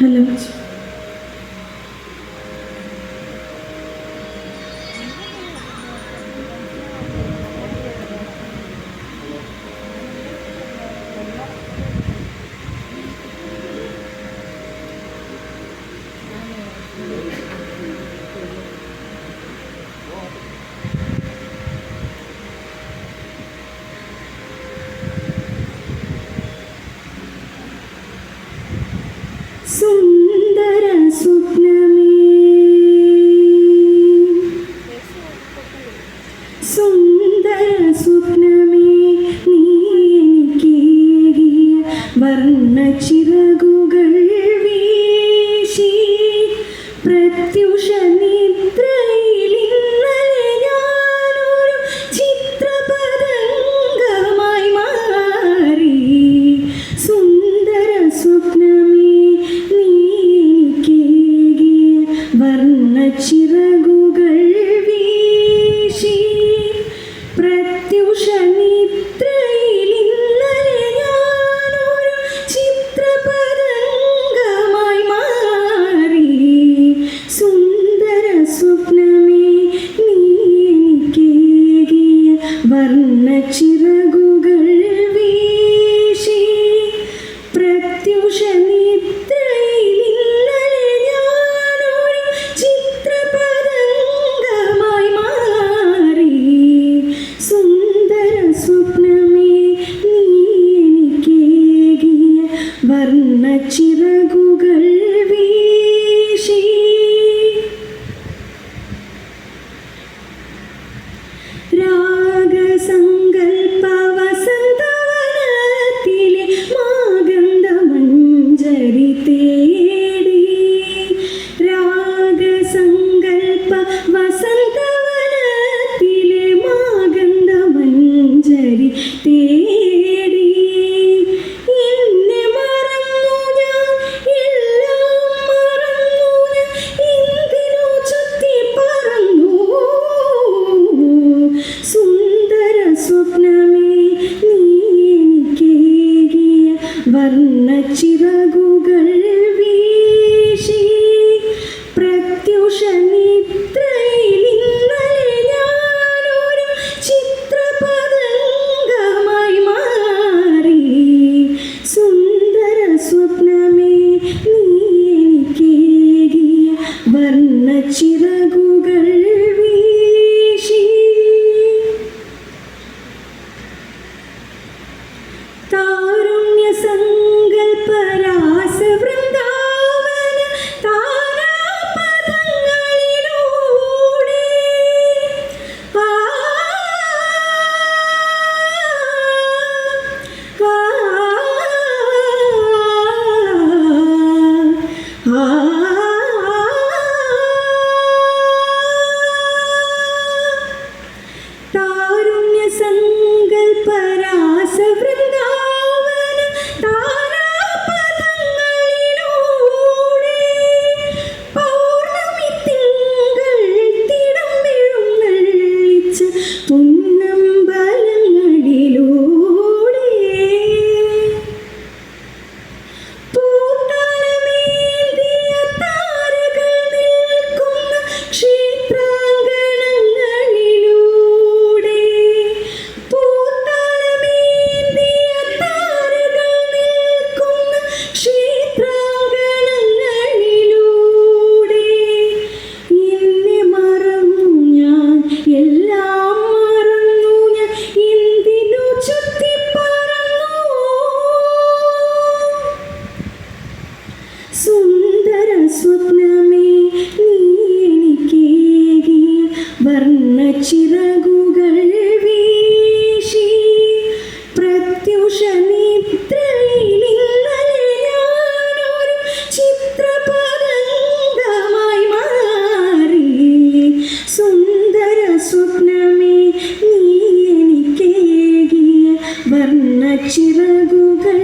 Hello. ചിറകുകൾ ചിറകുകൾ വീശി താരുണ്യ സങ്കൽപ്പരാസ വൃന്ദാവന താരാപദങ്ങളിലൂടെ ആ ആ ആ ചിറകുകൾ വീശി പ്രത്യുഷ നിദ്രയിലിന്നൊരു മാറി. സുന്ദര സ്വപ്നമേ നീ എനിക്കേകിയ വർണ ചിറകുകൾ